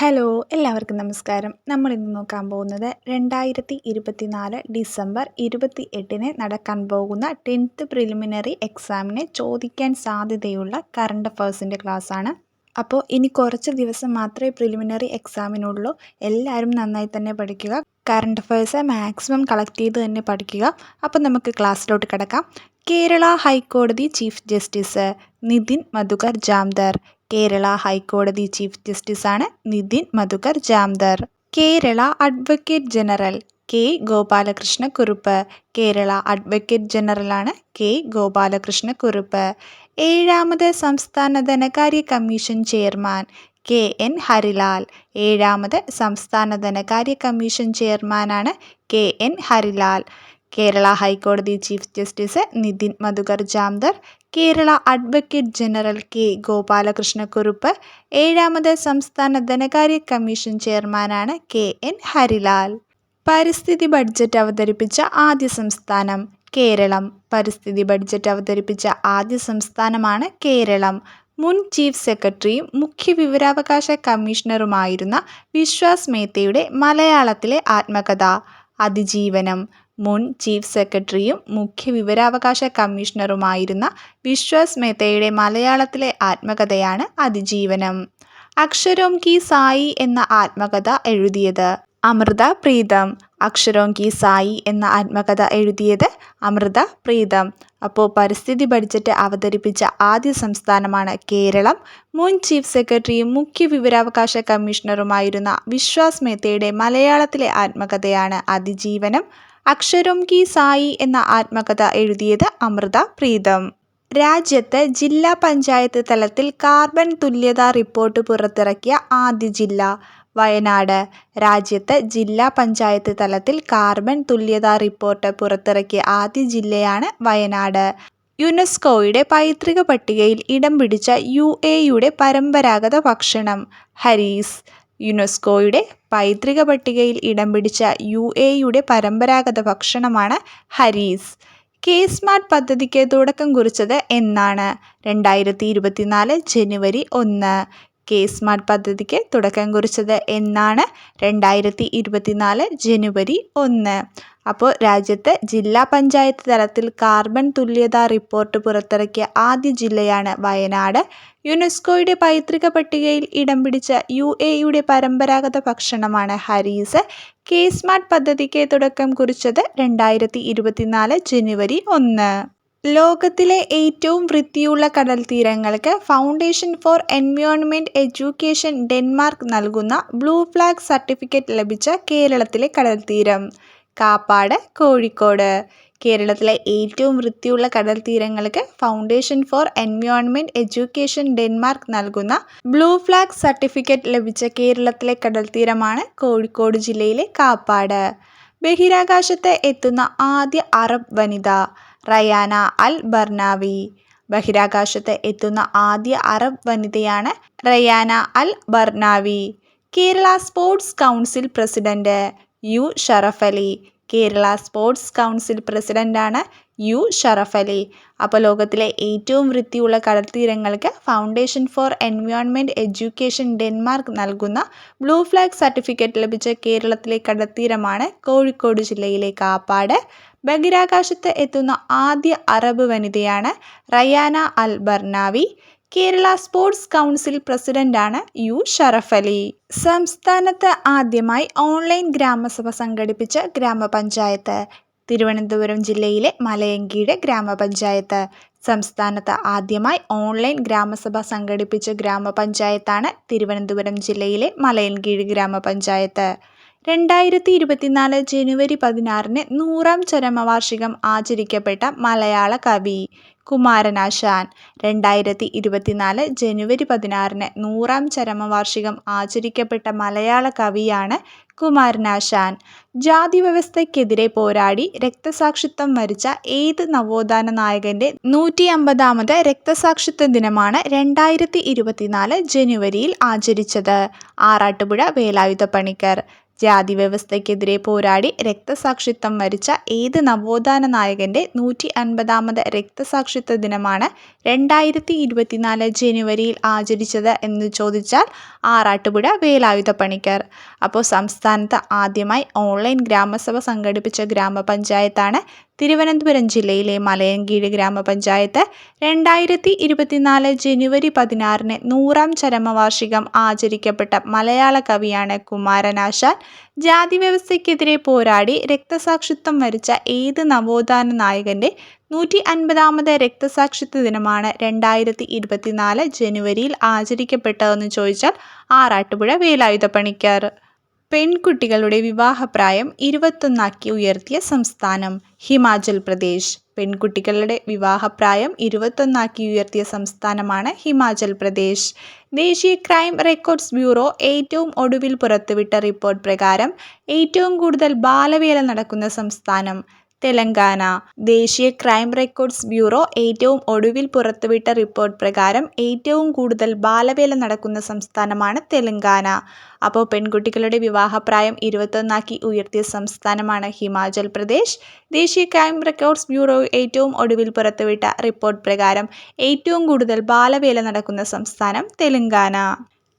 Hello എല്ലാവർക്കും നമസ്കാരം. നമ്മൾ ഇന്ന് നോക്കാൻ പോകുന്നത് രണ്ടായിരത്തി ഇരുപത്തിനാല് ഡിസംബർ ഇരുപത്തി എട്ടിന് നടക്കാൻ പോകുന്ന ടെൻത്ത് പ്രിലിമിനറി എക്സാമിനെ ചോദിക്കാൻ സാധ്യതയുള്ള കറണ്ട് അഫേഴ്സിന്റെ ആണ്. അപ്പോൾ ഇനി കുറച്ച് ദിവസം മാത്രമേ പ്രിലിമിനറി എക്സാമിനുള്ളൂ. എല്ലാവരും നന്നായി തന്നെ പഠിക്കുക. കറണ്ട് അഫേഴ്സ് മാക്സിമം കളക്ട് ചെയ്ത് തന്നെ പഠിക്കുക. അപ്പോൾ നമുക്ക് ക്ലാസ്സിലോട്ട് കിടക്കാം. കേരള ഹൈക്കോടതി ചീഫ് ജസ്റ്റിസ് നിതിൻ മധുകർ ജാംദർ. കേരള ഹൈക്കോടതി chief ജസ്റ്റിസാണ് Nitin Madhukar Jamdar. Kerala advocate general K Gopalakrishna Kurup Kerala advocate ജനറലാണ് K Gopalakrishna Kurup ഏഴാമത് സംസ്ഥാന ധനകാര്യ commission chairman K N Harilal. ഏഴാമത് സംസ്ഥാന ധനകാര്യ കമ്മീഷൻ ചെയർമാനാണ് കെ എൻ ഹരിലാൽ. കേരള ഹൈക്കോടതി chief justice Nitin Madhukar Jamdar. Kerala advocate general K Gopalakrishna Kurup ഏഴാമത് സംസ്ഥാന ധനകാര്യ കമ്മീഷൻ ചെയർമാനാണ് കെ എൻ ഹരിലാൽ. പരിസ്ഥിതി ബഡ്ജറ്റ് അവതരിപ്പിച്ച ആദ്യ സംസ്ഥാനം കേരളം. പരിസ്ഥിതി ബഡ്ജറ്റ് അവതരിപ്പിച്ച ആദ്യ സംസ്ഥാനമാണ് കേരളം. മുൻ ചീഫ് സെക്രട്ടറിയും മുഖ്യ വിവരാവകാശ കമ്മീഷണറുമായിരുന്ന വിശ്വാസ് മേത്തയുടെ മലയാളത്തിലെ ആത്മകഥ അതിജീവനം. മുൻ ചീഫ് സെക്രട്ടറിയും മുഖ്യ വിവരാവകാശ കമ്മീഷണറുമായിരുന്ന വിശ്വാസ് മേത്തയുടെ മലയാളത്തിലെ ആത്മകഥയാണ് അതിജീവനം. അക്ഷരോം കി സായി എന്ന ആത്മകഥ എഴുതിയത് അമൃത പ്രീതം. അക്ഷരോം കി സായി എന്ന ആത്മകഥ എഴുതിയത് അമൃത പ്രീതം. അപ്പോൾ പരിസ്ഥിതി ബഡ്ജറ്റ് അവതരിപ്പിച്ച ആദ്യ സംസ്ഥാനമാണ് കേരളം. മുൻ ചീഫ് സെക്രട്ടറിയും മുഖ്യ വിവരാവകാശ കമ്മീഷണറുമായിരുന്ന വിശ്വാസ് മേത്തയുടെ മലയാളത്തിലെ ആത്മകഥയാണ് അതിജീവനം. അക്ഷരം കി സായി എന്ന ആത്മകഥ എഴുതിയത് അമൃത പ്രീതം. രാജ്യത്ത് ജില്ലാ പഞ്ചായത്ത് തലത്തിൽ കാർബൺ തുല്യതാ റിപ്പോർട്ട് പുറത്തിറക്കിയ ആദ്യ ജില്ല വയനാട്. രാജ്യത്ത് ജില്ലാ പഞ്ചായത്ത് തലത്തിൽ കാർബൺ തുല്യതാ റിപ്പോർട്ട് പുറത്തിറക്കിയ ആദ്യ ജില്ലയാണ് വയനാട്. യുനെസ്കോയുടെ പൈതൃക പട്ടികയിൽ ഇടം പിടിച്ച യു എയുടെ പരമ്പരാഗത ഭക്ഷണം ഹരീസ്. യുനെസ്കോയുടെ പൈതൃക പട്ടികയിൽ ഇടം പിടിച്ച യു എയുടെ പരമ്പരാഗത ഭക്ഷണമാണ് ഹരീസ്. കെ സ്മാർട്ട് പദ്ധതിക്ക് തുടക്കം കുറിച്ചത് എന്നാണ്. രണ്ടായിരത്തി ഇരുപത്തിനാല് ജനുവരി ഒന്ന്. കെ സ്മാർട്ട് പദ്ധതിക്ക് തുടക്കം കുറിച്ചത് എന്നാണ് രണ്ടായിരത്തി ഇരുപത്തിനാല് ജനുവരി ഒന്ന്. അപ്പോൾ രാജ്യത്ത് ജില്ലാ പഞ്ചായത്ത് തലത്തിൽ കാർബൺ തുല്യതാ റിപ്പോർട്ട് പുറത്തിറക്കിയ ആദ്യ ജില്ലയാണ് വയനാട്. യുനെസ്കോയുടെ പൈതൃക പട്ടികയിൽ ഇടം പിടിച്ച യു എയുടെ പരമ്പരാഗത ഭക്ഷണമാണ് ഹരീസ്. കെ സ്മാർട്ട് പദ്ധതിക്ക് തുടക്കം കുറിച്ചത് രണ്ടായിരത്തി ഇരുപത്തിനാല് ജനുവരി ഒന്ന്. ലോകത്തിലെ ഏറ്റവും വൃത്തിയുള്ള കടൽത്തീരങ്ങൾക്ക് foundation for environment education Denmark നൽകുന്ന ബ്ലൂ ഫ്ലാഗ് സർട്ടിഫിക്കറ്റ് ലഭിച്ച കേരളത്തിലെ കടൽത്തീരം. തീരം കാപ്പാട് കോഴിക്കോട്. കേരളത്തിലെ ഏറ്റവും വൃത്തിയുള്ള കടൽത്തീരങ്ങൾക്ക് foundation for environment education Denmark നൽകുന്ന ബ്ലൂ ഫ്ലാഗ് സർട്ടിഫിക്കറ്റ് ലഭിച്ച കേരളത്തിലെ കടൽത്തീരമാണ് കോഴിക്കോട് ജില്ലയിലെ കാപ്പാട്. ബഹിരാകാശത്ത് എത്തുന്ന ആദ്യ അറബ് വനിത. റയാന അൽ ബർനാവി ബഹിരാകാശത്ത് എത്തുന്ന ആദ്യ അറബ് വനിതയാണ് Rayana Al Barnawi Kerala sports council president U. Sharafali Kerala sports council പ്രസിഡന്റാണ് യു ഷറഫലി അപ്പോൾ ലോകത്തിലെ ഏറ്റവും വൃത്തിയുള്ള കടൽത്തീരങ്ങൾക്ക് foundation for environment education Denmark നൽകുന്ന ബ്ലൂ ഫ്ലാഗ് സർട്ടിഫിക്കറ്റ് ലഭിച്ച കേരളത്തിലെ കടൽത്തീരമാണ് കോഴിക്കോട് ജില്ലയിലെ കാപ്പാട്. ബഹിരാകാശത്ത് എത്തുന്ന ആദ്യ അറബ് വനിതയാണ് Rayana Al Barnawi. Kerala sports council പ്രസിഡന്റാണ് യു ഷറഫലി സംസ്ഥാനത്ത് ആദ്യമായി ഓൺലൈൻ ഗ്രാമസഭ സംഘടിപ്പിച്ച ഗ്രാമപഞ്ചായത്ത്. തിരുവനന്തപുരം ജില്ലയിലെ മലയങ്കീഴ് ഗ്രാമപഞ്ചായത്ത്. സംസ്ഥാനത്ത് ആദ്യമായി ഓൺലൈൻ ഗ്രാമസഭ സംഘടിപ്പിച്ച ഗ്രാമപഞ്ചായത്താണ് തിരുവനന്തപുരം ജില്ലയിലെ മലയൻകീഴ് ഗ്രാമപഞ്ചായത്ത്. രണ്ടായിരത്തി ഇരുപത്തിനാല് ജനുവരി പതിനാറിന് നൂറാം ചരമവാർഷികം ആചരിക്കപ്പെട്ട മലയാള കവി കുമാരനാശാൻ. രണ്ടായിരത്തി ഇരുപത്തിനാല് ജനുവരി പതിനാറിന് നൂറാം ചരമവാർഷികം ആചരിക്കപ്പെട്ട മലയാള കവിയാണ് കുമാരനാശാൻ. ജാതി വ്യവസ്ഥയ്ക്കെതിരെ പോരാടി രക്തസാക്ഷിത്വം വരിച്ച ഏത് നവോത്ഥാന നായകന്റെ നൂറ്റി അമ്പതാമത് രക്തസാക്ഷിത്വ ദിനമാണ് രണ്ടായിരത്തി ഇരുപത്തിനാല് ജനുവരിയിൽ ആചരിച്ചത്. ആറാട്ടുപുഴ വേലായുധ പണിക്കർ ജാതി വ്യവസ്ഥയ്ക്കെതിരെ പോരാടി രക്തസാക്ഷിത്വം വരിച്ച ഏത് നവോത്ഥാന നായകന്റെ നൂറ്റി അൻപതാമത് രക്തസാക്ഷിത്വ ദിനമാണ് രണ്ടായിരത്തി ഇരുപത്തിനാല് ജനുവരിയിൽ ആചരിച്ചത് എന്ന് ചോദിച്ചാൽ ആറാട്ടുപുഴ വേലായുധ പണിക്കർ. അപ്പോൾ സംസ്ഥാനത്ത് ആദ്യമായി ഓൺലൈൻ ഗ്രാമസഭ സംഘടിപ്പിച്ച ഗ്രാമപഞ്ചായത്താണ് തിരുവനന്തപുരം ജില്ലയിലെ മലയൻകീഴ് ഗ്രാമപഞ്ചായത്ത് രണ്ടായിരത്തി ഇരുപത്തിനാല് ജനുവരി പതിനാറിന് നൂറാം ചരമവാർഷികം ആചരിക്കപ്പെട്ട മലയാള കവിയാണ് കുമാരനാശാൻ. ജാതി വ്യവസ്ഥയ്ക്കെതിരെ പോരാടി രക്തസാക്ഷിത്വം വരിച്ച ഏത് നവോത്ഥാന നായകന്റെ നൂറ്റി അൻപതാമത് രക്തസാക്ഷിത്വ ദിനമാണ് രണ്ടായിരത്തി ഇരുപത്തിനാല് ജനുവരിയിൽ ആചരിക്കപ്പെട്ടതെന്ന് ചോദിച്ചാൽ ആറാട്ടുപുഴ വേലായുധ പണിക്കർ പെൺകുട്ടികളുടെ വിവാഹപ്രായം ഇരുപത്തൊന്നാക്കി ഉയർത്തിയ സംസ്ഥാനം ഹിമാചൽ പ്രദേശ്. പെൺകുട്ടികളുടെ വിവാഹപ്രായം ഇരുപത്തൊന്നാക്കി ഉയർത്തിയ സംസ്ഥാനമാണ് ഹിമാചൽ പ്രദേശ്. ദേശീയ ക്രൈം റെക്കോർഡ്സ് ബ്യൂറോ ഏറ്റവും ഒടുവിൽ പുറത്തുവിട്ട റിപ്പോർട്ട് പ്രകാരം ഏറ്റവും കൂടുതൽ ബാലവേല നടക്കുന്ന സംസ്ഥാനം തെലങ്കാന. ദേശീയ ക്രൈം റെക്കോർഡ്സ് ബ്യൂറോ ഏറ്റവും ഒടുവിൽ പുറത്തുവിട്ട റിപ്പോർട്ട് പ്രകാരം ഏറ്റവും കൂടുതൽ ബാലവേല നടക്കുന്ന സംസ്ഥാനമാണ് തെലങ്കാന. അപ്പോൾ പെൺകുട്ടികളുടെ വിവാഹപ്രായം ഇരുപത്തൊന്നാക്കി ഉയർത്തിയ സംസ്ഥാനമാണ് ഹിമാചൽ പ്രദേശ്. ദേശീയ ക്രൈം റെക്കോർഡ്സ് ബ്യൂറോ ഏറ്റവും ഒടുവിൽ പുറത്തുവിട്ട റിപ്പോർട്ട് പ്രകാരം ഏറ്റവും കൂടുതൽ ബാലവേല നടക്കുന്ന സംസ്ഥാനം തെലങ്കാന.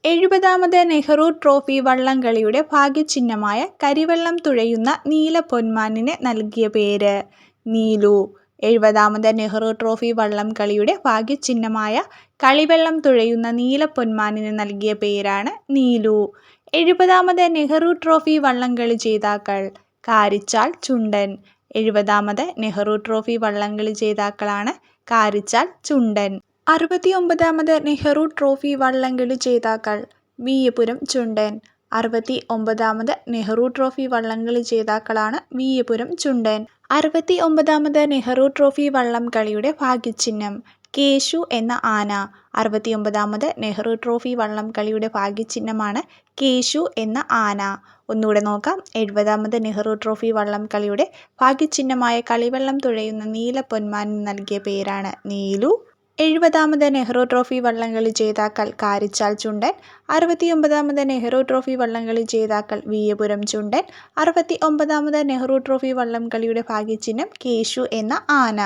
എഴുപതാമത് നെഹ്റു ട്രോഫി വള്ളംകളിയുടെ ഭാഗ്യചിഹ്നമായ കരിവെള്ളം തുഴയുന്ന നീല പൊന്മാനിന് നൽകിയ പേര്. നീലു. എഴുപതാമത് നെഹ്റു ട്രോഫി വള്ളംകളിയുടെ ഭാഗ്യചിഹ്നമായ കളിവെള്ളം തുഴയുന്ന നീല പൊന്മാനിന് നൽകിയ പേരാണ് നീലു. എഴുപതാമത് നെഹ്റു ട്രോഫി വള്ളംകളി ജേതാക്കൾ കാരിച്ചാൽ ചുണ്ടൻ. എഴുപതാമത് നെഹ്റു ട്രോഫി വള്ളംകളി ജേതാക്കളാണ് കാരിച്ചാൽ ചുണ്ടൻ. അറുപത്തിയൊമ്പതാമത് നെഹ്റു ട്രോഫി വള്ളംകളി ജേതാക്കൾ വീയപുരം ചുണ്ടൻ. അറുപത്തി ഒമ്പതാമത് നെഹ്റു ട്രോഫി വള്ളംകളി ജേതാക്കളാണ് വീയപുരം ചുണ്ടൻ. അറുപത്തി ഒമ്പതാമത് നെഹ്റു ട്രോഫി വള്ളംകളിയുടെ ഭാഗ്യചിഹ്നം കേശു എന്ന ആന. അറുപത്തിയൊമ്പതാമത് നെഹ്റു ട്രോഫി വള്ളം കളിയുടെ ഭാഗ്യചിഹ്നമാണ് കേശു എന്ന ആന. ഒന്നുകൂടെ നോക്കാം. എഴുപതാമത് നെഹ്റു ട്രോഫി വള്ളം കളിയുടെ ഭാഗ്യചിഹ്നമായ കളിവെള്ളം തുഴയുന്ന നീല പൊന്മാനിന് നൽകിയ പേരാണ് നീലു. എഴുപതാമത് നെഹ്റു ട്രോഫി വള്ളംകളി ജേതാക്കൾ കാരിച്ചാൽ ചുണ്ടൻ അറുപത്തിയൊമ്പതാമത് നെഹ്റു ട്രോഫി വള്ളംകളി ജേതാക്കൾ വീയപുരം ചുണ്ടൻ അറുപത്തി ഒമ്പതാമത് നെഹ്റു ട്രോഫി വള്ളംകളിയുടെ ഭാഗ്യചിഹ്നം കേശു എന്ന ആന.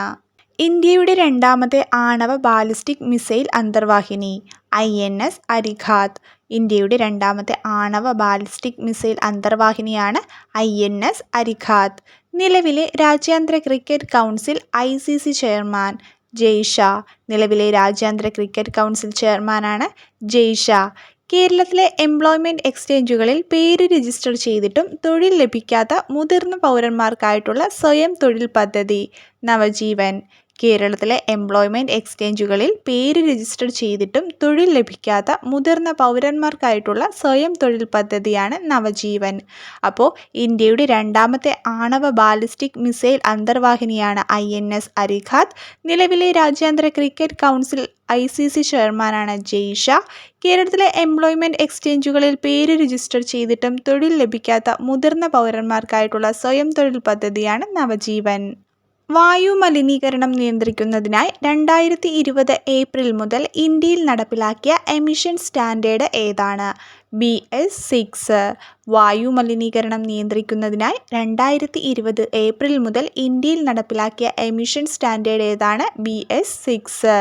ഇന്ത്യയുടെ രണ്ടാമത്തെ ആണവ ബാലിസ്റ്റിക് മിസൈൽ അന്തർവാഹിനി ഐ എൻ എസ് അരിഘാത് ഇന്ത്യയുടെ രണ്ടാമത്തെ ആണവ ബാലിസ്റ്റിക് മിസൈൽ അന്തർവാഹിനിയാണ് ഐ എൻ എസ് അരിഘാത് നിലവിലെ രാജ്യാന്തര cricket council I C C chairman Jay Shah നിലവിലെ രാജ്യാന്തര ക്രിക്കറ്റ് കൗൺസിൽ ചെയർമാനാണ് ജയ് ഷാ കേരളത്തിലെ എംപ്ലോയ്മെന്റ് എക്സ്ചേഞ്ചുകളിൽ പേര് രജിസ്റ്റർ ചെയ്തിട്ടും തൊഴിൽ ലഭിക്കാത്ത മുതിർന്ന പൗരന്മാർക്കായിട്ടുള്ള സ്വയം തൊഴിൽ പദ്ധതി നവജീവൻ. കേരളത്തിലെ എംപ്ലോയ്മെന്റ് എക്സ്ചേഞ്ചുകളിൽ പേര് രജിസ്റ്റർ ചെയ്തിട്ടും തൊഴിൽ ലഭിക്കാത്ത മുതിർന്ന പൗരന്മാർക്കായിട്ടുള്ള സ്വയം തൊഴിൽ പദ്ധതിയാണ് നവജീവൻ. അപ്പോൾ ഇന്ത്യയുടെ രണ്ടാമത്തെ ആണവ ബാലിസ്റ്റിക് മിസൈൽ അന്തർവാഹിനിയാണ് ഐ എൻ എസ് അരിഖാദ് നിലവിലെ രാജ്യാന്തര cricket council I C C ചെയർമാനാണ് ജയ്ഷ. കേരളത്തിലെ എംപ്ലോയ്മെന്റ് എക്സ്ചേഞ്ചുകളിൽ പേര് രജിസ്റ്റർ ചെയ്തിട്ടും തൊഴിൽ ലഭിക്കാത്ത മുതിർന്ന പൗരന്മാർക്കായിട്ടുള്ള സ്വയം തൊഴിൽ പദ്ധതിയാണ് നവജീവൻ. വായു മലിനീകരണം നിയന്ത്രിക്കുന്നതിനായി രണ്ടായിരത്തി ഇരുപത് ഏപ്രിൽ മുതൽ ഇന്ത്യയിൽ നടപ്പിലാക്കിയ എമിഷൻ സ്റ്റാൻഡേർഡ് ഏതാണ്? B S six. വായു മലിനീകരണം നിയന്ത്രിക്കുന്നതിനായി രണ്ടായിരത്തി ഇരുപത് ഏപ്രിൽ മുതൽ ഇന്ത്യയിൽ നടപ്പിലാക്കിയ എമിഷൻ സ്റ്റാൻഡേർഡ് ഏതാണ്? B S six.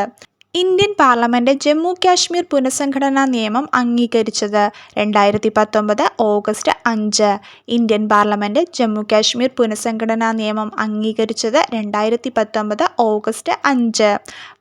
Indian parliament Jammu Kashmir പുനഃസംഘടനാ നിയമം അംഗീകരിച്ചത് രണ്ടായിരത്തി പത്തൊമ്പത് ഓഗസ്റ്റ് അഞ്ച്. ഇന്ത്യൻ പാർലമെന്റ് ജമ്മു കാശ്മീർ പുനഃസംഘടനാ നിയമം അംഗീകരിച്ചത് രണ്ടായിരത്തി പത്തൊമ്പത് ഓഗസ്റ്റ് അഞ്ച്.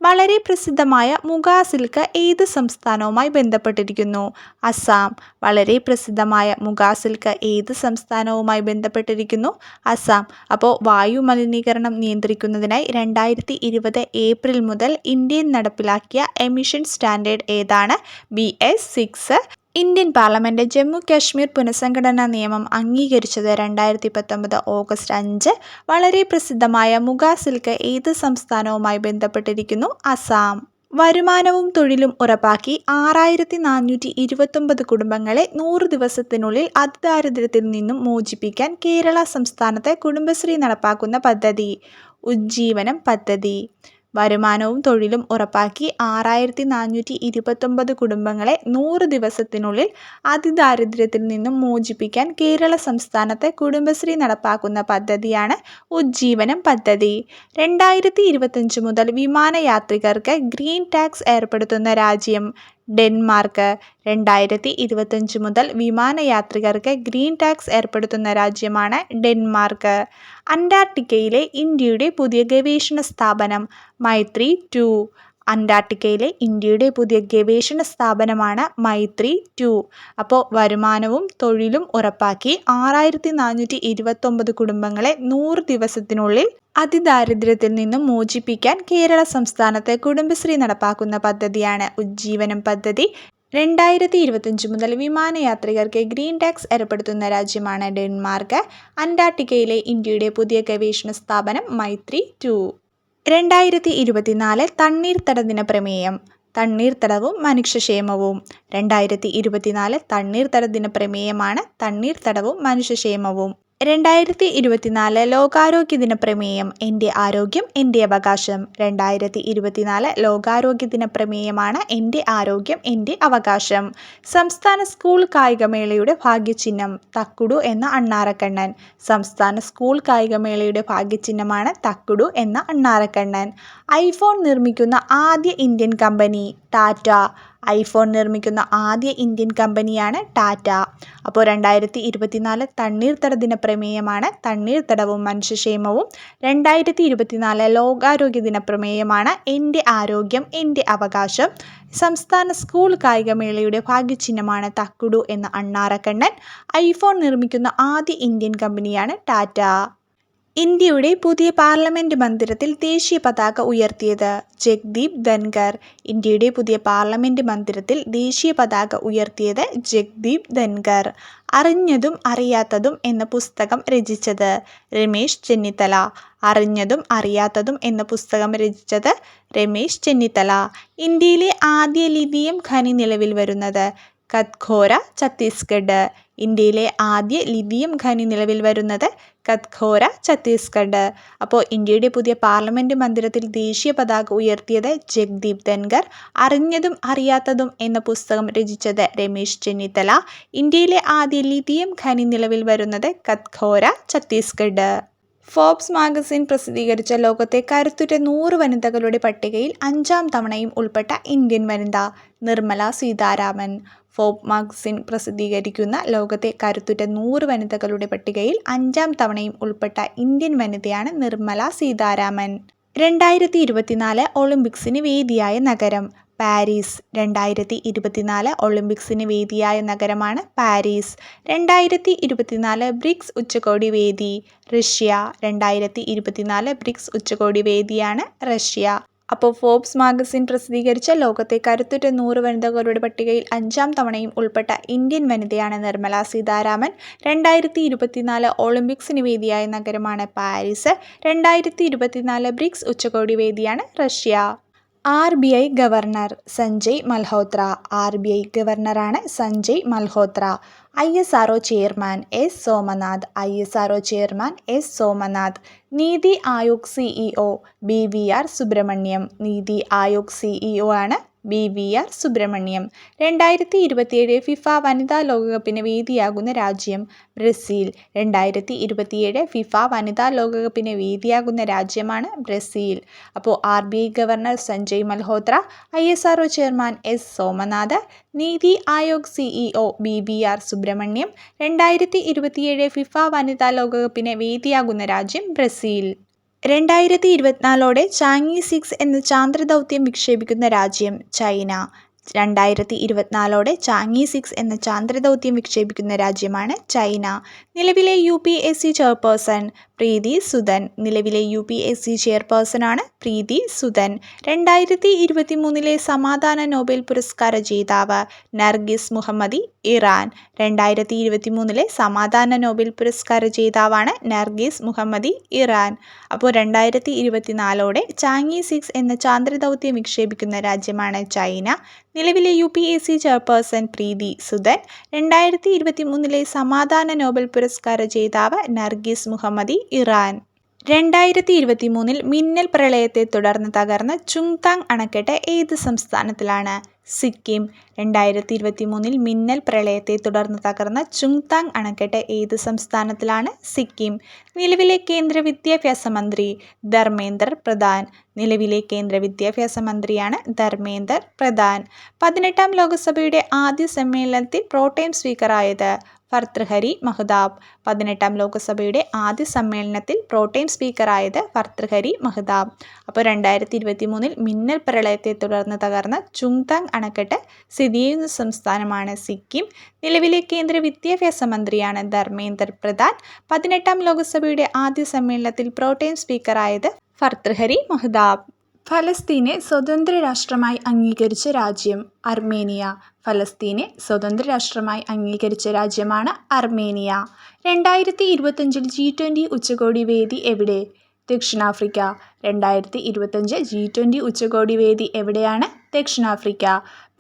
വളരെ പ്രസിദ്ധമായ മുഗാ സിൽക്ക് ഏത് സംസ്ഥാനവുമായി ബന്ധപ്പെട്ടിരിക്കുന്നു? അസാം വളരെ പ്രസിദ്ധമായ മുഗാ സിൽക്ക് ഏത് സംസ്ഥാനവുമായി ബന്ധപ്പെട്ടിരിക്കുന്നു? അസാം അപ്പോൾ വായു മലിനീകരണം നിയന്ത്രിക്കുന്നതിനായി രണ്ടായിരത്തി ഇരുപത് ഏപ്രിൽ മുതൽ ഇന്ത്യൻ നടപ്പിൽ നടപ്പിലാക്കിയ എമിഷൻ സ്റ്റാൻഡേർഡ് ഏതാണ്? B S six Indian parliament Jammu Kashmir പുനഃസംഘടനാ നിയമം അംഗീകരിച്ചത് രണ്ടായിരത്തി പത്തൊമ്പത് ഓഗസ്റ്റ് അഞ്ച്. വളരെ പ്രസിദ്ധമായ മുഗാ സിൽക്ക് ഏത് സംസ്ഥാനവുമായി ബന്ധപ്പെട്ടിരിക്കുന്നു? അസാം. വരുമാനവും തൊഴിലും ഉറപ്പാക്കി ആറായിരത്തി നാനൂറ്റി ഇരുപത്തൊമ്പത് കുടുംബങ്ങളെ നൂറ് ദിവസത്തിനുള്ളിൽ അതിദാരിദ്ര്യത്തിൽ നിന്നും മോചിപ്പിക്കാൻ കേരള സംസ്ഥാനത്തെ കുടുംബശ്രീ നടപ്പാക്കുന്ന പദ്ധതി. ഉജ്ജീവനം പദ്ധതി. വരുമാനവും തൊഴിലും ഉറപ്പാക്കി ആറായിരത്തി നാനൂറ്റി ഇരുപത്തൊമ്പത് കുടുംബങ്ങളെ നൂറ് ദിവസത്തിനുള്ളിൽ അതിദാരിദ്ര്യത്തിൽ നിന്നും മോചിപ്പിക്കാൻ കേരള സംസ്ഥാനത്തെ കുടുംബശ്രീ നടപ്പാക്കുന്ന പദ്ധതിയാണ് ഉജ്ജീവനം പദ്ധതി. രണ്ടായിരത്തി ഇരുപത്തഞ്ച് മുതൽ വിമാനയാത്രികർക്ക് ഗ്രീൻ ടാക്സ് ഏർപ്പെടുത്തുന്ന രാജ്യം. ഡെൻമാർക്ക്. രണ്ടായിരത്തി ഇരുപത്തഞ്ച് മുതൽ വിമാനയാത്രികർക്ക് ഗ്രീൻ ടാക്സ് ഏർപ്പെടുത്തുന്ന രാജ്യമാണ് ഡെൻമാർക്ക്. അന്റാർട്ടിക്കയിലെ ഇന്ത്യയുടെ പുതിയ ഗവേഷണ സ്ഥാപനം മൈത്രി ടു. അന്റാർട്ടിക്കയിലെ ഇന്ത്യയുടെ പുതിയ ഗവേഷണ സ്ഥാപനമാണ് മൈത്രി ടു. അപ്പോൾ വരുമാനവും തൊഴിലും ഉറപ്പാക്കി ആറായിരത്തി നാനൂറ്റി ഇരുപത്തൊമ്പത് കുടുംബങ്ങളെ നൂറ് ദിവസത്തിനുള്ളിൽ അതിദാരിദ്ര്യത്തിൽ നിന്നും മോചിപ്പിക്കാൻ കേരള സംസ്ഥാനത്തെ കുടുംബശ്രീ നടപ്പാക്കുന്ന പദ്ധതിയാണ് ഉജ്ജീവനം പദ്ധതി. രണ്ടായിരത്തി ഇരുപത്തഞ്ച് മുതൽ വിമാനയാത്രികർക്ക് ഗ്രീൻ ടാക്സ് ഏർപ്പെടുത്തുന്ന രാജ്യമാണ് ഡെൻമാർക്ക്. അന്റാർട്ടിക്കയിലെ ഇന്ത്യയുടെ പുതിയ ഗവേഷണ സ്ഥാപനം മൈത്രി ടു. രണ്ടായിരത്തി ഇരുപത്തിനാല് തണ്ണീർത്തട ദിന പ്രമേയം. തണ്ണീർത്തടവും മനുഷ്യക്ഷേമവും. രണ്ടായിരത്തി ഇരുപത്തിനാല് തണ്ണീർത്തട ദിന പ്രമേയമാണ് തണ്ണീർത്തടവും മനുഷ്യക്ഷേമവും. രണ്ടായിരത്തി ഇരുപത്തിനാല് ലോകാരോഗ്യ ദിന പ്രമേയം എന്റെ ആരോഗ്യം എന്റെ അവകാശം. രണ്ടായിരത്തി ഇരുപത്തിനാല് ലോകാരോഗ്യ ദിന പ്രമേയമാണ് എന്റെ ആരോഗ്യം എന്റെ അവകാശം. സംസ്ഥാന സ്കൂൾ കായികമേളയുടെ ഭാഗ്യചിഹ്നം തക്കുടു എന്ന അണ്ണാറക്കണ്ണൻ സംസ്ഥാന സ്കൂൾ കായികമേളയുടെ ഭാഗ്യചിഹ്നമാണ് തക്കുടു എന്ന അണ്ണാറക്കണ്ണൻ ഐഫോൺ നിർമ്മിക്കുന്ന ആദ്യ ഇന്ത്യൻ കമ്പനി ടാറ്റ. ഐഫോൺ നിർമ്മിക്കുന്ന ആദ്യ ഇന്ത്യൻ കമ്പനിയാണ് ടാറ്റ. അപ്പോൾ രണ്ടായിരത്തി ഇരുപത്തിനാല് തണ്ണീർത്തട ദിന പ്രമേയമാണ് തണ്ണീർത്തടവും മനുഷ്യക്ഷേമവും. രണ്ടായിരത്തി ഇരുപത്തിനാല് ലോകാരോഗ്യ ദിന പ്രമേയമാണ് എന്റെ ആരോഗ്യം എന്റെ അവകാശം. സംസ്ഥാന സ്കൂൾ കായികമേളയുടെ ഭാഗ്യചിഹ്നമാണ് തക്കുടു എന്ന അണ്ണാറക്കണ്ണൻ. ഐഫോൺ നിർമ്മിക്കുന്ന ആദ്യ ഇന്ത്യൻ കമ്പനിയാണ് ടാറ്റ. ഇന്ത്യയുടെ പുതിയ പാർലമെന്റ് മന്ദിരത്തിൽ ദേശീയ പതാക ഉയർത്തിയത് ജഗ്ദീപ് ധൻഖർ. ഇന്ത്യയുടെ പുതിയ പാർലമെന്റ് മന്ദിരത്തിൽ ദേശീയ പതാക ഉയർത്തിയത് ജഗ്ദീപ് ധൻഖർ. അറിഞ്ഞതും അറിയാത്തതും എന്ന പുസ്തകം രചിച്ചത് രമേശ് ചെന്നിത്തല. അറിഞ്ഞതും അറിയാത്തതും എന്ന പുസ്തകം രചിച്ചത് രമേശ് ചെന്നിത്തല. ഇന്ത്യയിലെ ആദ്യ ലിഥിയം ഖനി നിലവിൽ വരുന്നത് കത്ഖോര ഛത്തീസ്ഗഡ്. ഇന്ത്യയിലെ ആദ്യ ലിഥിയം ഖനി നിലവിൽ വരുന്നത് കത്ഖോര ഛത്തീസ്ഗഡ്. അപ്പോൾ ഇന്ത്യയുടെ പുതിയ പാർലമെന്റ് മന്ദിരത്തിൽ ദേശീയ പതാക ഉയർത്തിയത് ജഗ്ദീപ് ധൻഖർ. അറിഞ്ഞതും അറിയാത്തതും എന്ന പുസ്തകം രചിച്ചത് രമേശ് ചെന്നിത്തല. ഇന്ത്യയിലെ ആദ്യ ലിഥിയം ഖനി നിലവിൽ വരുന്നത് കത്ഖോര ഛത്തീസ്ഗഡ്. ഫോബ്സ് മാഗസിൻ പ്രസിദ്ധീകരിച്ച ലോകത്തെ കരുത്തുറ്റ നൂറ് വനിതകളുടെ പട്ടികയിൽ അഞ്ചാം തവണയും ഉൾപ്പെട്ട ഇന്ത്യൻ വനിത നിർമ്മല സീതാരാമൻ. ഫോബ് മാഗസിൻ പ്രസിദ്ധീകരിക്കുന്ന ലോകത്തെ കരുത്തുറ്റ നൂറ് വനിതകളുടെ പട്ടികയിൽ അഞ്ചാം തവണയും ഉൾപ്പെട്ട ഇന്ത്യൻ വനിതയാണ് നിർമ്മല സീതാരാമൻ. രണ്ടായിരത്തി ഇരുപത്തിനാല് ഒളിമ്പിക്സിന് വേദിയായ നഗരം പാരീസ്. രണ്ടായിരത്തി ഇരുപത്തിനാല് ഒളിമ്പിക്സിന് വേദിയായ നഗരമാണ് പാരീസ്. രണ്ടായിരത്തി ഇരുപത്തിനാല് ബ്രിക്സ് ഉച്ചകോടി വേദി റഷ്യ. രണ്ടായിരത്തി ഇരുപത്തിനാല് ബ്രിക്സ് ഉച്ചകോടി വേദിയാണ് റഷ്യ. അപ്പോൾ ഫോബ്സ് മാഗസിൻ പ്രസിദ്ധീകരിച്ച ലോകത്തെ കരുത്തുറ്റ നൂറ് വനിതകളുടെ പട്ടികയിൽ അഞ്ചാം തവണയും ഉൾപ്പെട്ട ഇന്ത്യൻ വനിതയാണ് നിർമ്മല സീതാരാമൻ. രണ്ടായിരത്തി ഇരുപത്തിനാല് ഒളിമ്പിക്സിന് വേദിയായ നഗരമാണ് പാരീസ്. രണ്ടായിരത്തി ഇരുപത്തിനാല് ബ്രിക്സ് ഉച്ചകോടി വേദിയാണ് Russia. R B I governor Sanjay Malhotra. R B I ഗവർണറാണ് Sanjay Malhotra. I S R chairman S Somanath. I S R chairman S Somanath. NITI Aayog CEO B V R Subrahmanyam. NITI Aayog CEO ആണ് B V R Subrahmanyam. രണ്ടായിരത്തി ഇരുപത്തിയേഴ് FIFA വനിതാ ലോകകപ്പിന് വേദിയാകുന്ന രാജ്യം Brazil. രണ്ടായിരത്തി ഇരുപത്തിയേഴ് FIFA വനിതാ ലോകകപ്പിന് വേദിയാകുന്ന രാജ്യമാണ് ബ്രസീൽ. അപ്പോൾ R B I governor Sanjay Malhotra I S R chairman S Somanath NITI Aayog CEO B V R Subrahmanyam രണ്ടായിരത്തി ഇരുപത്തിയേഴ് ഫിഫ വനിതാ ലോകകപ്പിന് വേദിയാകുന്ന രാജ്യം ബ്രസീൽ. രണ്ടായിരത്തി ഇരുപത്തിനാലോടെ ചാങ്ങി സിക്സ് എന്ന ചാന്ദ്രദൗത്യം വിക്ഷേപിക്കുന്ന രാജ്യം ചൈന. രണ്ടായിരത്തി ഇരുപത്തിനാലോടെ ചാങ്ങി സിക്സ് എന്ന ചാന്ദ്രദൗത്യം വിക്ഷേപിക്കുന്ന രാജ്യമാണ് ചൈന. നിലവിലെ U P S C chairperson Preeti Sudan. നിലവിലെ യു പി എസ് സി ചെയർപേഴ്സണാണ് പ്രീതി സുധൻ. രണ്ടായിരത്തി ഇരുപത്തി മൂന്നിലെ സമാധാന നോബൽ പുരസ്കാര ജേതാവ് നർഗിസ് മുഹമ്മദി ഇറാൻ. രണ്ടായിരത്തി ഇരുപത്തി മൂന്നിലെ സമാധാന നോബൽ പുരസ്കാര ജേതാവാണ് നർഗിസ് മുഹമ്മദി ഇറാൻ. അപ്പോൾ രണ്ടായിരത്തി ഇരുപത്തിനാലോടെ ചാങ്ങി സിക്സ് എന്ന ചാന്ദ്രദൗത്യം വിക്ഷേപിക്കുന്ന രാജ്യമാണ് ചൈന. നിലവിലെ U P S C chairperson Preeti Sudan രണ്ടായിരത്തി ഇരുപത്തി മൂന്നിലെ സമാധാന നോബൽ പുരസ്കാര ജേതാവ് നർഗീസ് മുഹമ്മദി ഇറാൻ. രണ്ടായിരത്തി ഇരുപത്തി മൂന്നിൽ മിന്നൽ പ്രളയത്തെ തുടർന്ന് തകർന്ന ചുങ്താങ് അണക്കെട്ട് ഏത് സംസ്ഥാനത്തിലാണ്? സിക്കിം. രണ്ടായിരത്തി ഇരുപത്തി മൂന്നിൽ മിന്നൽ പ്രളയത്തെ തുടർന്ന് തകർന്ന ചുങ്താങ് അണക്കെട്ട് ഏത് സംസ്ഥാനത്തിലാണ്? സിക്കിം. നിലവിലെ കേന്ദ്ര വിദ്യാഭ്യാസ മന്ത്രി ധർമ്മേന്ദർ പ്രധാൻ. നിലവിലെ കേന്ദ്ര വിദ്യാഭ്യാസ മന്ത്രിയാണ് ധർമ്മേന്ദർ പ്രധാൻ. പതിനെട്ടാം ലോക്സഭയുടെ ആദ്യ സമ്മേളനത്തിൽ പ്രോട്ടേം സ്പീക്കറായത് ഭർതൃഹരി മഹ്താബ്. പതിനെട്ടാം ലോക്സഭയുടെ ആദ്യ സമ്മേളനത്തിൽ പ്രോട്ടേം സ്പീക്കറായത് ഭർത്തൃഹരി മഹ്താബ്. അപ്പോൾ രണ്ടായിരത്തി ഇരുപത്തി മൂന്നിൽ മിന്നൽ പ്രളയത്തെ തുടർന്ന് തകർന്ന ചുങ്താങ് അണക്കെട്ട് സ്ഥിതി ചെയ്യുന്ന സംസ്ഥാനമാണ് സിക്കിം. നിലവിലെ കേന്ദ്ര വിദ്യാഭ്യാസ മന്ത്രിയാണ് ധർമ്മേന്ദർ പ്രധാൻ. പതിനെട്ടാം ലോക്സഭയുടെ ആദ്യ സമ്മേളനത്തിൽ പ്രോട്ടേം സ്പീക്കറായത് ഭർത്തൃഹരി മഹ്താബ്. ഫലസ്തീനെ സ്വതന്ത്ര രാഷ്ട്രമായി അംഗീകരിച്ച രാജ്യം അർമേനിയ. ഫലസ്തീനെ സ്വതന്ത്ര രാഷ്ട്രമായി അംഗീകരിച്ച രാജ്യമാണ് അർമേനിയ. രണ്ടായിരത്തി ഇരുപത്തഞ്ചിൽ ജി ട്വന്റി ഉച്ചകോടി വേദി എവിടെ? ദക്ഷിണാഫ്രിക്ക. രണ്ടായിരത്തി ഇരുപത്തഞ്ച് ജി ട്വന്റി ഉച്ചകോടി വേദി എവിടെയാണ്? ദക്ഷിണാഫ്രിക്ക.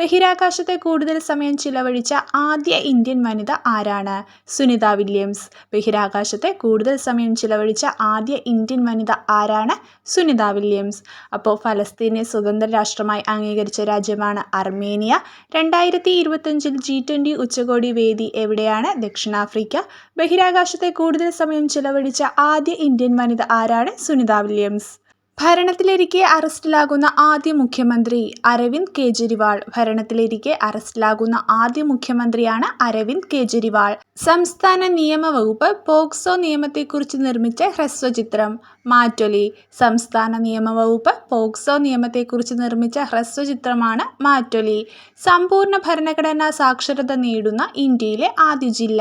ബഹിരാകാശത്ത് കൂടുതൽ സമയം ചിലവഴിച്ച ആദ്യ ഇന്ത്യൻ വനിത ആരാണ്? സുനിത വില്യംസ്. ബഹിരാകാശത്ത് കൂടുതൽ സമയം ചിലവഴിച്ച ആദ്യ ഇന്ത്യൻ വനിത ആരാണ്? സുനിത വില്യംസ്. അപ്പോൾ ഫലസ്തീനെ സ്വതന്ത്ര രാഷ്ട്രമായി അംഗീകരിച്ച രാജ്യമാണ് അർമേനിയ. രണ്ടായിരത്തി ഇരുപത്തഞ്ചിൽ ജി ട്വന്റി ഉച്ചകോടി വേദി എവിടെയാണ്? ദക്ഷിണാഫ്രിക്ക. ബഹിരാകാശത്തെ കൂടുതൽ സമയം ചിലവഴിച്ച ആദ്യ ഇന്ത്യൻ വനിത ആരാണ്? സുനിത വില്യംസ്. ഭരണത്തിലിരിക്കെ അറസ്റ്റിലാകുന്ന ആദ്യ മുഖ്യമന്ത്രി അരവിന്ദ് കെജ്രിവാൾ. ഭരണത്തിലിരിക്കെ അറസ്റ്റിലാകുന്ന ആദ്യ മുഖ്യമന്ത്രിയാണ് അരവിന്ദ് കെജ്രിവാൾ. സംസ്ഥാന നിയമവകുപ്പ് പോക്സോ നിയമത്തെക്കുറിച്ച് നിർമ്മിച്ച ഹ്രസ്വചിത്രം. മാറ്റൊലി. സംസ്ഥാന നിയമവകുപ്പ് പോക്സോ നിയമത്തെക്കുറിച്ച് നിർമ്മിച്ച ഹ്രസ്വചിത്രമാണ് മാറ്റൊലി. സമ്പൂർണ ഭരണഘടനാ സാക്ഷരത നേടുന്ന ഇന്ത്യയിലെ ആദ്യ ജില്ല.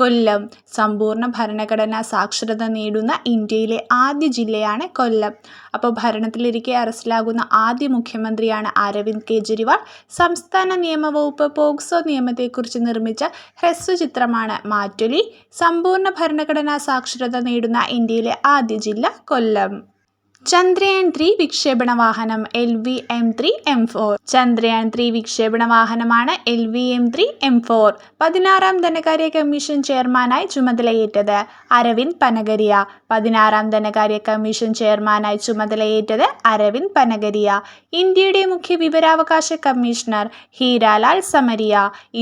കൊല്ലം. സമ്പൂർണ ഭരണഘടനാ സാക്ഷരത നേടുന്ന ഇന്ത്യയിലെ ആദ്യ ജില്ലയാണ് കൊല്ലം. അപ്പോൾ ഭരണത്തിലിരിക്കെ അറസ്റ്റിലാകുന്ന ആദ്യ മുഖ്യമന്ത്രിയാണ് അരവിന്ദ് കെജ്രിവാൾ. സംസ്ഥാന നിയമവകുപ്പ് പോക്സോ നിയമത്തെക്കുറിച്ച് നിർമ്മിച്ച ഹ്രസ്വചിത്രമാണ് മാറ്റൊലി. സമ്പൂർണ ഭരണഘടനാ സാക്ഷരത നേടുന്ന ഇന്ത്യയിലെ ആദ്യ ജില്ല കൊല്ലം. ചന്ദ്രയാൻ ത്രീ വിക്ഷേപണ വാഹനം L V M three M four. Chandrayaan three വിക്ഷേപണ വാഹനമാണ് L V M three M four. പതിനാറാം ധനകാര്യ കമ്മീഷൻ ചെയർമാനായി ചുമതലയേറ്റത് അരവിന്ദ് പനഗരിയ. പതിനാറാം ധനകാര്യ കമ്മീഷൻ ചെയർമാനായി ചുമതലയേറ്റത് അരവിന്ദ് പനഗരിയ. ഇന്ത്യയുടെ മുഖ്യ വിവരാവകാശ കമ്മീഷണർ ഹീരാലാൽ സമരിയ.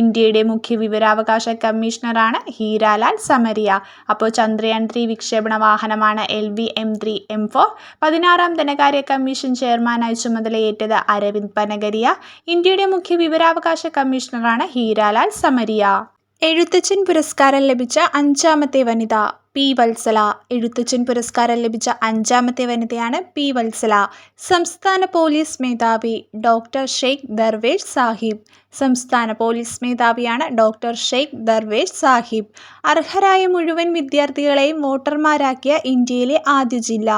ഇന്ത്യയുടെ മുഖ്യ വിവരാവകാശ കമ്മീഷണറാണ് ഹീരാലാൽ സമരിയ. അപ്പോൾ ചന്ദ്രയാൻ ത്രീ വിക്ഷേപണ വാഹനമാണ് L V M three M four. പതിനാറാം ധനകാര്യ കമ്മീഷൻ ചെയർമാനായി ചുമതലയേറ്റത് അരവിന്ദ് പനഗരിയ. ഇന്ത്യയുടെ മുഖ്യ വിവരാവകാശ കമ്മീഷണറാണ് ഹീരാലാൽ സമരിയ. എഴുത്തച്ഛൻ പുരസ്കാരം ലഭിച്ച അഞ്ചാമത്തെ വനിത പി വത്സല. എഴുത്തച്ഛൻ പുരസ്കാരം ലഭിച്ച അഞ്ചാമത്തെ വനിതയാണ് പി വത്സല. സംസ്ഥാന പോലീസ് മേധാവി ഡോക്ടർ ഷെയ്ഖ് ദർവേഷ് സാഹിബ്. സംസ്ഥാന പോലീസ് മേധാവിയാണ് ഡോക്ടർ ഷെയ്ഖ് ദർവേഷ് സാഹിബ്. അർഹരായ മുഴുവൻ വിദ്യാർത്ഥികളെയും വോട്ടർമാരാക്കിയ ഇന്ത്യയിലെ ആദ്യ ജില്ല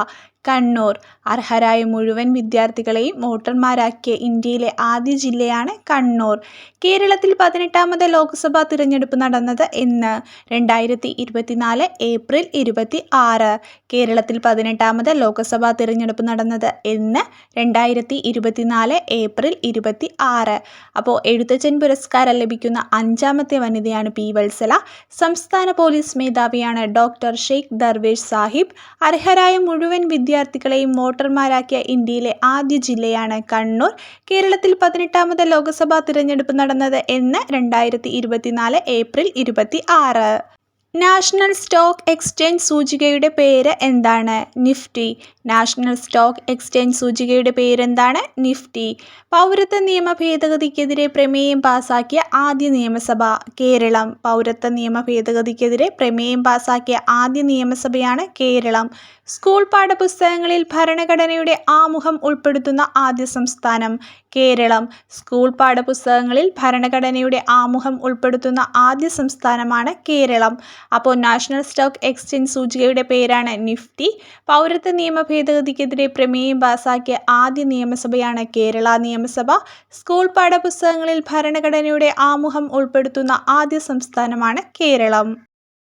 കണ്ണൂർ. അർഹരായ മുഴുവൻ വിദ്യാർത്ഥികളെയും വോട്ടർമാരാക്കിയ ഇന്ത്യയിലെ ആദ്യ ജില്ലയാണ് കണ്ണൂർ. കേരളത്തിൽ പതിനെട്ടാമത് ലോക്സഭാ തിരഞ്ഞെടുപ്പ് നടന്നത് ഇന്ന് രണ്ടായിരത്തി ഇരുപത്തിനാല് ഏപ്രിൽ ഇരുപത്തി ആറ് കേരളത്തിൽ പതിനെട്ടാമത് ലോക്സഭാ തിരഞ്ഞെടുപ്പ് നടന്നത് ഇന്ന് രണ്ടായിരത്തി ഇരുപത്തിനാല് ഏപ്രിൽ ഇരുപത്തി ആറ് അപ്പോൾ എഴുത്തച്ഛൻ പുരസ്കാരം ലഭിക്കുന്ന അഞ്ചാമത്തെ വനിതയാണ് പി വത്സല. സംസ്ഥാന പോലീസ് മേധാവിയാണ് ഡോക്ടർ ഷെയ്ഖ് ദർവേഷ് സാഹിബ്. അർഹരായ മുഴുവൻ വിദ്യാർത്ഥികളെയും വോട്ടർമാരാക്കിയ ഇന്ത്യയിലെ ആദ്യ ജില്ലയാണ് കണ്ണൂർ. കേരളത്തിൽ പതിനെട്ടാമത് ലോക്സഭാ തിരഞ്ഞെടുപ്പ് നടന്നത് എന്ന് രണ്ടായിരത്തി ഇരുപത്തിനാല് ഏപ്രിൽ ഇരുപത്തി ആറ് നാഷണൽ സ്റ്റോക്ക് എക്സ്ചേഞ്ച് സൂചികയുടെ പേര് എന്താണ്? നിഫ്റ്റി. നാഷണൽ സ്റ്റോക്ക് എക്സ്ചേഞ്ച് സൂചികയുടെ പേരെന്താണ് നിഫ്റ്റി. പൗരത്വ നിയമ ഭേദഗതിക്കെതിരെ പ്രമേയം പാസാക്കിയ ആദ്യ നിയമസഭ കേരളം. പൗരത്വ നിയമ ഭേദഗതിക്കെതിരെ പ്രമേയം പാസാക്കിയ ആദ്യ നിയമസഭയാണ് കേരളം. സ്കൂൾ പാഠപുസ്തകങ്ങളിൽ ഭരണഘടനയുടെ ആമുഖം ഉൾപ്പെടുത്തുന്ന ആദ്യ സംസ്ഥാനം കേരളം. സ്കൂൾ പാഠപുസ്തകങ്ങളിൽ ഭരണഘടനയുടെ ആമുഖം ഉൾപ്പെടുത്തുന്ന ആദ്യ സംസ്ഥാനമാണ് കേരളം. അപ്പോൾ നാഷണൽ സ്റ്റോക്ക് എക്സ്ചേഞ്ച് സൂചികയുടെ പേരാണ് നിഫ്റ്റി. പൗരത്വ നിയമ ഭേദഗതിക്കെതിരെ പ്രമേയം പാസാക്കിയ ആദ്യ നിയമസഭയാണ് കേരള നിയമസഭ. സ്കൂൾ പാഠപുസ്തകങ്ങളിൽ ഭരണഘടനയുടെ ആമുഖം ഉൾപ്പെടുത്തുന്ന ആദ്യ സംസ്ഥാനമാണ് കേരളം.